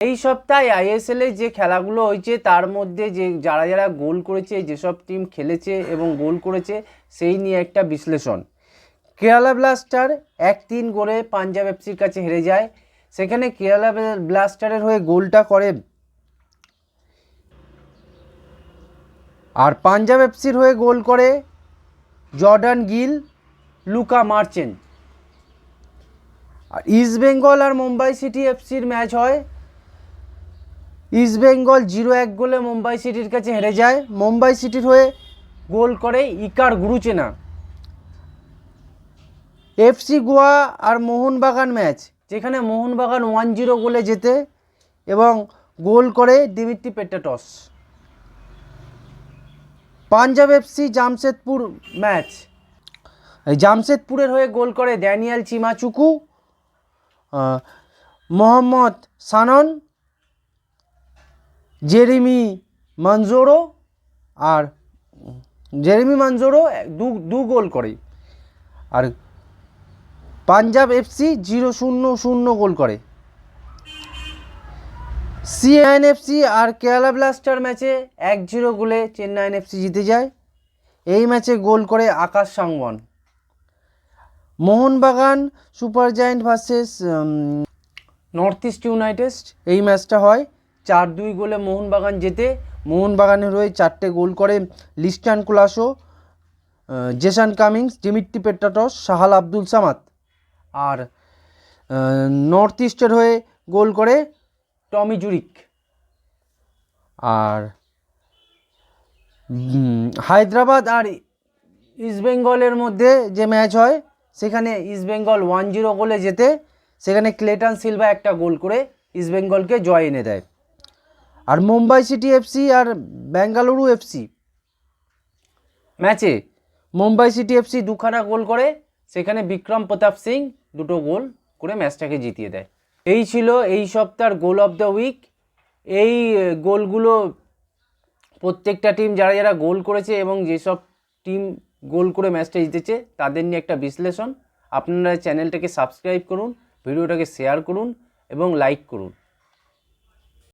এই সপ্তাহে আইএসএল এ যে খেলাগুলো হয়েছে, তার মধ্যে যে যারা যারা গোল করেছে, যেসব টিম খেলেছে এবং গোল করেছে, সেই নিয়ে একটা বিশ্লেষণ। কেরালা ব্লাস্টার এক তিন গোলে পাঞ্জাব এফসির কাছে হেরে যায়। সেখানে কেরালা ব্লাস্টারের হয়ে গোলটা করে। আর পাঞ্জাব এফসির হয়ে গোল করে জর্ডান গিল লুকা মার্চেন্ট আর ইস্ট বেঙ্গল আর মুম্বাই সিটি এফসির ম্যাচ হয়। ইস্ট বেঙ্গল জিরো এক গোলে মুম্বাই সিটির কাছে হেরে যায়। মুম্বাই সিটির হয়ে গোল করে ইকার গুরুচেনা। এফসি গোয়া আর মোহনবাগান ম্যাচ, যেখানে মোহনবাগান ওয়ান জিরো গোলে জেতে এবং গোল করে Dimitri Petratos Punjab FC Jamshedpur match জামশেদপুরের হয়ে গোল করে Daniel Chima Chukwu Mohammad Sanan Jeremy Manzorro আর জেরিমি মঞ্জোরো দু দু গোল করে। আর পাঞ্জাব এফসি জিরো শূন্য শূন্য গোল করে। সিএন এফসি আর কেরালা ব্লাস্টার ম্যাচে এক জিরো গোলে চেন্নাইন এফসি জিতে যায়। এই ম্যাচে গোল করে Akash Sangwan Mohun Bagan super giant versus north east united, এই ম্যাচটা হয়। চার দুই গোলে মোহনবাগান জেতে মোহনবাগানের হয়ে চারটে গোল করে Liston Colaco Jason Cummings, Dimitri Petratos Sahal Abdul Samad. আর নর্থ ইস্টের হয়ে গোল করে টমি জুরিক। আর হায়দ্রাবাদ আর ইস্টবেঙ্গলের মধ্যে যে ম্যাচ হয়, সেখানে ইস্টবেঙ্গল ওয়ান জিরো গোলে যেতে সেখানে ক্লেটন সিলভা একটা গোল করে ইস্টবেঙ্গলকে জয় এনে দেয়। আর মুম্বাই সিটি এফসি আর বেঙ্গালুরু এফসি ম্যাচে মুম্বাই সিটি এফসি দুখানা গোল করে, সেখানে বিক্রম প্রতাপ সিং দুটো গোল করে ম্যাচটাকে জিতিয়ে দেয়। এই ছিল এই সপ্তাহের গোল অফ দ্য উইক। এই গোলগুলো প্রত্যেকটা টিম যারা যারা গোল করেছে এবং যেসব টিম গোল করে ম্যাচটা জিতেছে, তাদের নিয়ে একটা বিশ্লেষণ। আপনারা চ্যানেলটাকে সাবস্ক্রাইব করুন, ভিডিওটাকে শেয়ার করুন এবং লাইক করুন।